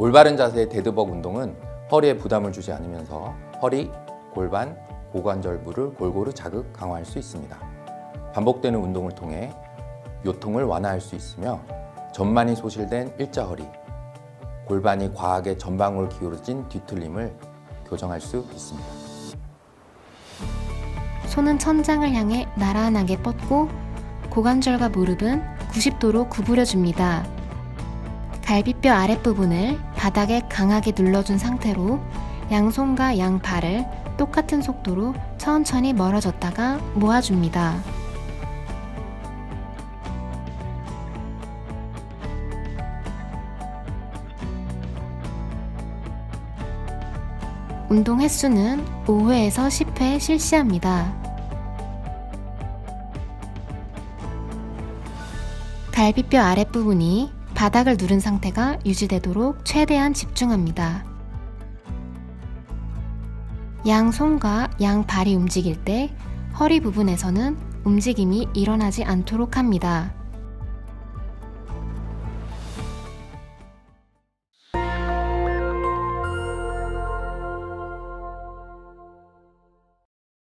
올바른 자세의 데드벅 운동은 허리에 부담을 주지 않으면서 허리, 골반, 고관절부를 골고루 자극, 강화할 수 있습니다. 반복되는 운동을 통해 요통을 완화할 수 있으며 전만이 소실된 일자 허리, 골반이 과하게 전방으로 기울어진 뒤틀림을 교정할 수 있습니다. 손은 천장을 향해 나란하게 뻗고 고관절과 무릎은 90도로 구부려 줍니다. 갈비뼈 아랫부분을 바닥에 강하게 눌러준 상태로 양손과 양발을 똑같은 속도로 천천히 멀어졌다가 모아줍니다. 운동 횟수는 5회에서 10회 실시합니다. 갈비뼈 아랫부분이 바닥을 누른 상태가 유지되도록 최대한 집중합니다. 양 손과 양 발이 움직일 때 허리 부분에서는 움직임이 일어나지 않도록 합니다.